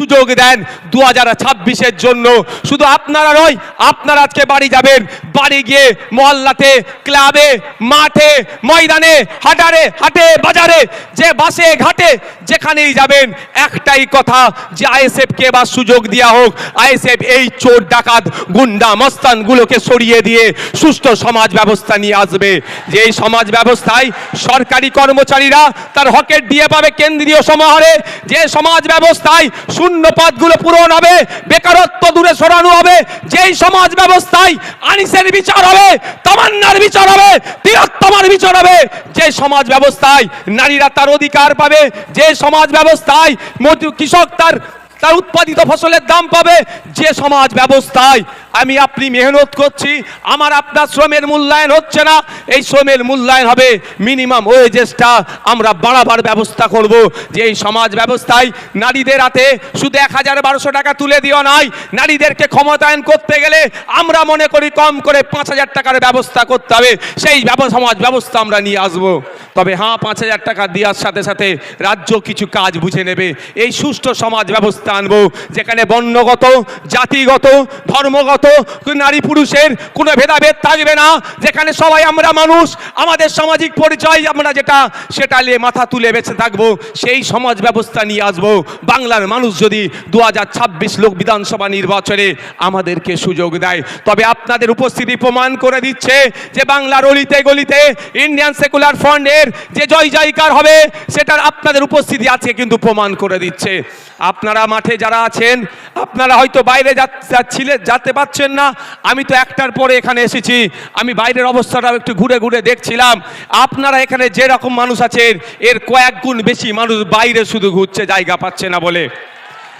সুযোগ দেন দু হাজার জন্য। শুধু আপনারা নয়, আপনারা আজকে বাড়ি যাবেন। বাড়ি গিয়ে মহল্লাতে, ক্লাবে, মাঠে, ময়দানে, হাটারে, হাটে, বাজারে, যে বাসে, ঘাটে, যেখানেই যাবেন, একটাই কথা, যে আইএসএফ কে এবার সুযোগ দেওয়া হোক। আইএসএফ এই চোর ডাকাত, গুন্ডা, মস্তানগুলোকে সরিয়ে দিয়ে সুস্থ সমাজ ব্যবস্থা নিয়ে আসবে। যে এই সমাজ ব্যবস্থায় সরকারি কর্মচারীরা তার হকের দিয়ে পাবে কেন্দ্রীয় সমাহারে, যে সমাজ ব্যবস্থায় শূন্য পদগুলো পূরণ হবে, বেকারত্ব দূরে সরানো হবে, যেই সমাজ ব্যবস্থায় আনিসের বিচার হবে, তামান্নার বিচার হবে তিরাত্তমার বিচার হবে, যে সমাজ ব্যবস্থায় নারীরা তার অধিকার পাবে, যে সমাজ ব্যবস্থায় কৃষক তার তার উৎপাদিত ফসলের দাম পাবে, যে সমাজ ব্যবস্থায় আমি আপনি মেহনত করছি, আমার আপনার শ্রমের মূল্যায়ন হচ্ছে না। এই শ্রমের মূল্যায়ন হবে মিনিমাম ওয়েজেসটা আমরা বাড়াবার ব্যবস্থা করব। যে এই সমাজ ব্যবস্থায় নারীদের হাতে শুধু এক হাজার বারোশো টাকা তুলে দিও নাই নারীদেরকে ক্ষমতায়ন করতে গেলে আমরা মনে করি কম করে পাঁচ হাজার টাকার ব্যবস্থা করতে হবে। সেই সমাজ ব্যবস্থা আমরা নিয়ে আসব। তবে হ্যাঁ পাঁচ হাজার টাকা দেওয়ার সাথে সাথে রাজ্য কিছু কাজ বুঝে নেবে। এই সুষ্ঠু সমাজ ব্যবস্থা আনব, যেখানে বর্ণগত, জাতিগত, ধর্মগত নারী পুরুষের কোনো ভেদাভেদ থাকবে না। যেখানে সবাই আমরা মানুষ, আমাদের সামাজিক পরিচয় আমরা যেটা, সেটা নিয়ে মাথা তুলে বেঁচে থাকব, সেই সমাজ ব্যবস্থা নিয়ে আসব। বাংলার মানুষ যদি দু হাজার ছাব্বিশ লোক বিধানসভা নির্বাচনে আমাদেরকে সুযোগ দেয়, তবে আপনাদের উপস্থিতি প্রমাণ করে দিচ্ছে যে বাংলার অলিতে গলিতে ইন্ডিয়ান সেকুলার ফ্রন্টের যে জয় জয়কার হবে, সেটার আপনাদের উপস্থিতি আছে কিন্তু প্রমাণ করে দিচ্ছে। আপনারা মাঠে যারা আছেন, আপনারা হয়তো বাইরে যাচ্ছিলেন যাচ্ছিলে যেতে পারছেন না। আমি তো একটার পরে এখানে এসেছি। আমি বাইরের অবস্থাটাও একটু ঘুরে ঘুরে দেখছিলাম। আপনারা এখানে যে রকম মানুষ আছেন, এর কয়েক গুণ বেশি মানুষ বাইরে শুধু ঘুরছে, জায়গা পাচ্ছে না বলে।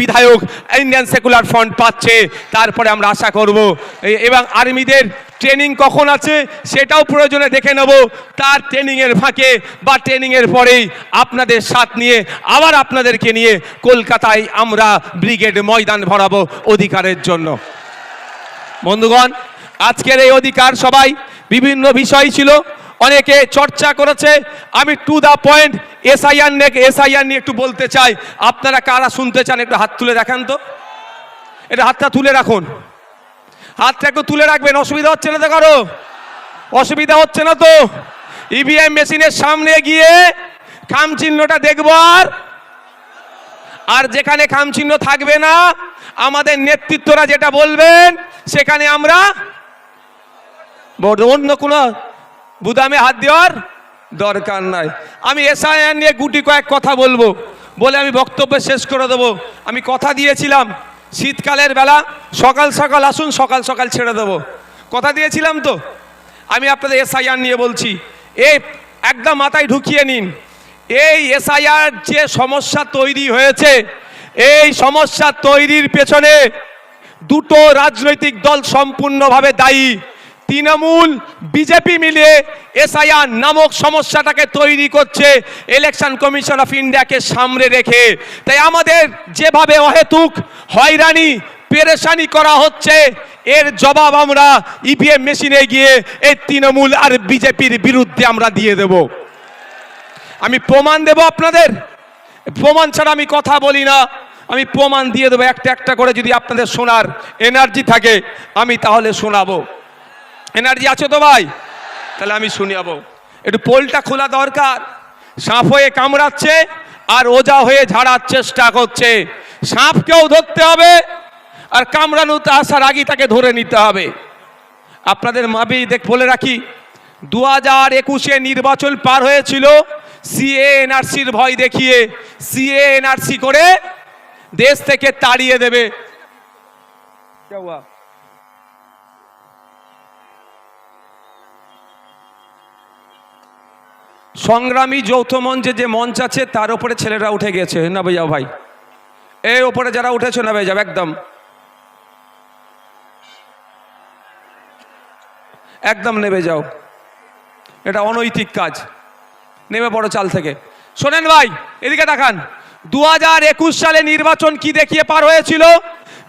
বিধায়ক ইন্ডিয়ান সেকুলার ফ্রন্ট পাচ্ছে, তারপরে আমরা আশা করব। এবং আর্মিদের ট্রেনিং কখন আছে সেটাও প্রয়োজনে দেখে নেব। তার ট্রেনিংয়ের ফাঁকে বা ট্রেনিংয়ের পরেই আপনাদের সাথ নিয়ে, আবার আপনাদেরকে নিয়ে কলকাতায় আমরা ব্রিগেড ময়দান ভরাবো অধিকারের জন্য। বন্ধুগণ, আজকের এই অধিকার সবাই বিভিন্ন বিষয় ছিল। অনেকে চর্চা করেছে, আমি টু দা পয়েন্ট এসআইআর নিয়ে এসআইআর নিয়ে একটু বলতে চাই। আপনারা কারা শুনতে চান, একটু হাত তুলে দেখান তো। এটা হাতটা তুলে রাখুন। হাতটা একটু তুলে রাখবেন, অসুবিধা হচ্ছে না তো কারও? অসুবিধা হচ্ছে না তো? ইভিএম মেশিনের সামনে গিয়ে খাম চিহ্নটা দেখব আর। আর যেখানে খাম চিহ্ন থাকবে না, আমাদের নেতৃত্বরা যেটা বলবেন, সেখানে আমরা অন্য কোনো বুদামে হাত দেওয়ার দরকার নাই। আমি এসআইআর নিয়ে গুটি কয়েক কথা বলব। বলে আমি বক্তব্য শেষ করে দেবো। আমি কথা দিয়েছিলাম, শীতকালের বেলা সকাল সকাল আসুন, সকাল সকাল ছেড়ে দেবো। কথা দিয়েছিলাম তো? আমি আপনাদের এসআইআর নিয়ে বলছি। এই একদম মাথায় ঢুকিয়ে নিন। এই এসআইআর যে সমস্যা তৈরি হয়েছে, এই সমস্যা তৈরির পেছনে দুটো রাজনৈতিক দল সম্পূর্ণভাবে দায়ী। তৃণমূল, বিজেপি মিলে এসআইআর নামক সমস্যাটাকে তৈরি করছে ইলেকশন কমিশন অফ ইন্ডিয়াকে সামনে রেখে। তাই আমাদের যেভাবে অহেতুক হয়রানি, পেরেশানি করা হচ্ছে, এর জবাব আমরা ইভিএম মেশিনে গিয়ে এই তৃণমূল আর বিজেপির বিরুদ্ধে আমরা দিয়ে দেব। আমি প্রমাণ দেব আপনাদের? প্রমাণ ছাড়া আমি কথা বলি না। আমি প্রমাণ দিয়ে দেবো একটা একটা করে যদি আপনাদের শোনার এনার্জি থাকে, আমি তাহলে শোনাবো। এনার্জি আছে তো ভাই? তাহলে আমি শুনিয়াবো একটু পোলটা খোলা দরকার। সাপ হয়ে কামড়াচ্ছে আর ওজা হয়ে ঝাড়ার চেষ্টা করছে। সাপকেও ধরতে হবে আর কামড়ানোতে আসার আগে তাকে ধরে নিতে হবে। আপনাদের মাবি দেখ বলে রাখি দু হাজার একুশে নির্বাচন পার হয়েছিল। সিএ এনআরসির ভয় দেখিয়ে সিএ এনআরসি করে দেশ থেকে তাড়িয়ে দেবে। সংগ্রামী যৌথ মঞ্চে যে মঞ্চ আছে, তার উপরে ছেলেরা উঠে গেছে। না ভাইয়া ভাই? এই ওপরে যারা উঠেছো নেমে যাবে একদম। একদম নেমে যাও। এটা অনৈতিক কাজ। নেমে পড়ো চাল থেকে। শোনেন ভাই, এদিকে দেখান। দু হাজার একুশ সালে নির্বাচন কি দেখিয়ে পার হয়েছিল?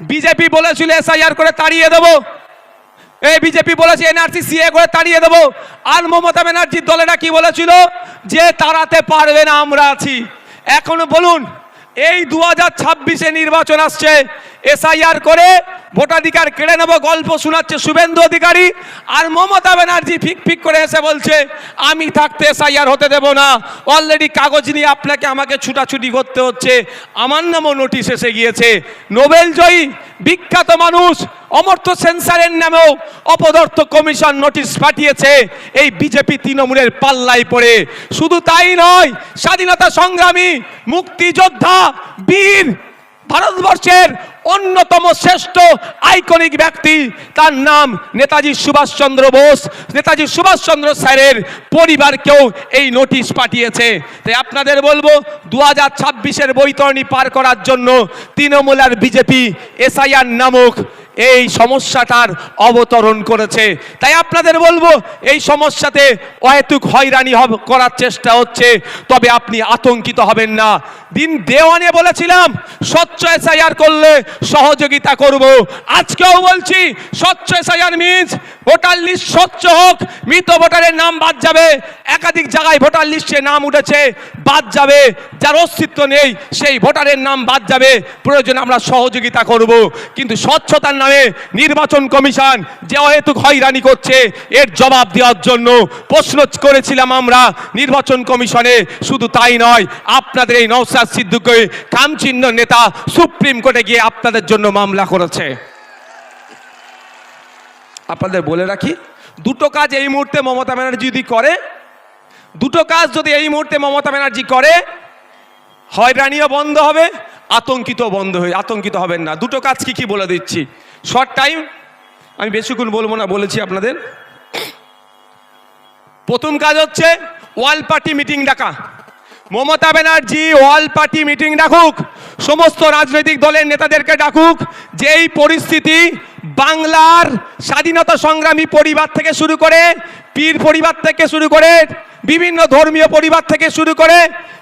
বিজেপি বলেছিল, এসআইআর করে তাড়িয়ে দেবো। এই বিজেপি বলেছে এনআরসি সিএ করে তাড়িয়ে দেবো। আর মমতা ব্যানার্জির দলেরা কি বলেছিল? যে তাড়াতে পারবে না আমরা আছি। এখন বলুন, এই দু হাজার নির্বাচন আসছে এসআইআর করে ভোটাধিকার কেড়ে নেব, গল্প শোনাচ্ছে শুভেন্দু অধিকারী আর মমতা ব্যানার্জি ফিক ফিক করে এসে বলছে, আমি থাকতে এসআইআর হতে দেব না। অলরেডি কাগজ নিয়ে আপনাকে আমাকে ছুটাছুটি করতে হচ্ছে। আমার নামও নোটিশ এসে গিয়েছে। নোবেল জয়ী, বিখ্যাত মানুষ, অমর্ত্য সেন্সারের নামেও অপদর্থ কমিশন নোটিশ পাঠিয়েছে। এই বিজেপি তৃণমূলের পাল্লায় পড়ে। শুধু তাই নয়, স্বাধীনতা সংগ্রামী, মুক্তিযোদ্ধা, বীর ভারতবর্ষের অন্যতম শ্রেষ্ঠ আইকনিক ব্যক্তি, তার নাম নেতাজি সুভাষচন্দ্র বোস। নেতাজি সুভাষচন্দ্র স্যারের পরিবারকেও এই নোটিশ পাঠিয়েছে। তাই আপনাদের বলব দু হাজার ছাব্বিশের বৈতরণী পার করার জন্য তৃণমূল আর বিজেপি এসআইআর নামক এই সমস্যাটার অবতরণ করেছে। তাই আপনাদের বলব, এই সমস্যাতে অহেতুক হয়রানি করার চেষ্টা হচ্ছে, তবে আপনি আতঙ্কিত হবেন না। দিন দেওয়ানে বলেছিলাম, স্বচ্ছ এসআইআর করলে সহযোগিতা করব। আজকেও বলছি, স্বচ্ছ এসআইআর মিনস ভোটার লিস্ট স্বচ্ছ হোক, মৃত ভোটারের নাম বাদ যাবে। একাধিক জায়গায় ভোটার লিস্টে নাম উঠেছে, বাদ যাবে। যার অস্তিত্ব নেই, সেই ভোটারের নাম বাদ যাবে। প্রয়োজনে আমরা সহযোগিতা করব। কিন্তু স্বচ্ছতার নামে নির্বাচন কমিশন যে অহেতুক হয়রানি করছে, এর জবাব দেওয়ার জন্য প্রশ্ন করেছিলাম আমরা, নির্বাচন কমিশনে শুধু তাই নয়, আপনাদের এই নওসাদ সিদ্দিকী কামচিহ্ন নেতা সুপ্রিম কোর্টে গিয়ে আপনাদের জন্য মামলা করেছে। আপনাদের বলে রাখি, দুটো কাজ এই মুহূর্তে মমতা ব্যানার্জি যদি করে, দুটো কাজ যদি এই মুহূর্তে মমতা ব্যানার্জি করে, হয়রানিও বন্ধ হবে আতঙ্কিত বন্ধ হয়ে আতঙ্কিত হবেন না। দুটো কাজ কি কি বলে দিচ্ছি? শর্ট টাইম আমি বেশিক্ষণ বলব না, বলেছি আপনাদের। প্রথম কাজ হচ্ছে ওয়াল পার্টি মিটিং ডাকা। Mamata Banerjee all party meeting ডাকুক, সমস্ত রাজনৈতিক দলের নেতাদেরকে ডাকুক যে এই পরিস্থিতি বাংলার স্বাধীনতা সংগ্রামী পরিবার থেকে শুরু করে, পীর পরিবার থেকে শুরু করে, বিভিন্ন ধর্মীয় পরিবার থেকে শুরু করে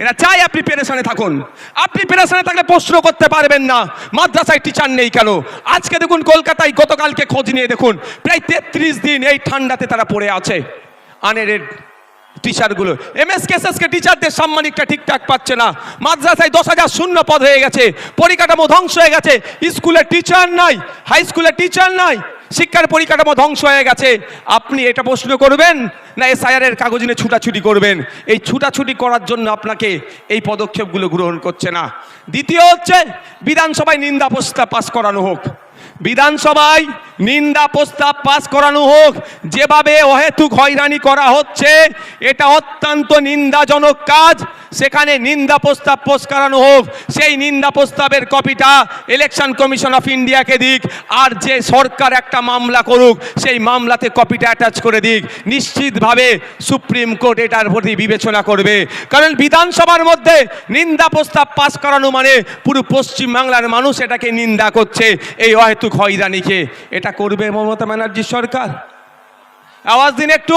এরা চাই আপনি পেরেশানে থাকুন। আপনি পেরেশানে থাকলে প্রশ্ন করতে পারবেন না। মাদ্রাসায় টিচার নেই কেন? আজকে দেখুন কলকাতায় গতকালকে খোঁজ নিয়ে দেখুন, প্রায় তেত্রিশ দিন এই ঠান্ডাতে তারা পড়ে আছে। আনের টিচারগুলো এম এস কেসএসকে টিচারদের সাম্মানিকটা ঠিকঠাক পাচ্ছে না। মাদ্রাসায় দশ হাজার শূন্য পদ হয়ে গেছে। পরিকাঠামো ধ্বংস হয়ে গেছে। স্কুলে টিচার নাই হাই স্কুলে টিচার নাই, শিক্ষার পরিকাঠামো ধ্বংস হয়ে গেছে। আপনি এটা প্রশ্ন করবেন না এসআইআরের কাগজ নিয়ে ছুটাছুটি করবেন? এই ছুটাছুটি করার জন্য আপনাকে এই পদক্ষেপগুলো গ্রহণ করছে না। দ্বিতীয় হচ্ছে, বিধানসভায় নিন্দা প্রস্তাব পাস করানো হোক। বিধানসভায় নিন্দা প্রস্তাব পাস করানো হোক, যেভাবে অহেতুক হয়রানি করা হচ্ছে, এটা অত্যন্ত নিন্দাজনক কাজ। সেখানে নিন্দা প্রস্তাব পোষ করানো হোক, সেই নিন্দা প্রস্তাবের কপিটা ইলেকশন কমিশন অফ ইন্ডিয়াকে দিক, আর যে সরকার একটা মামলা করুক, সেই মামলাতে কপিটা অ্যাটাচ করে দিক। নিশ্চিতভাবে সুপ্রিম কোর্ট এটার প্রতি বিবেচনা করবে। কারণ বিধানসভার মধ্যে নিন্দা প্রস্তাব পাস করানো মানে পুরো পশ্চিম বাংলার মানুষ এটাকে নিন্দা করছে, এই অহেতুক হয়রানিকে এটা করবে মমতা ব্যানার্জির সরকার। আওয়াজ দিন একটু।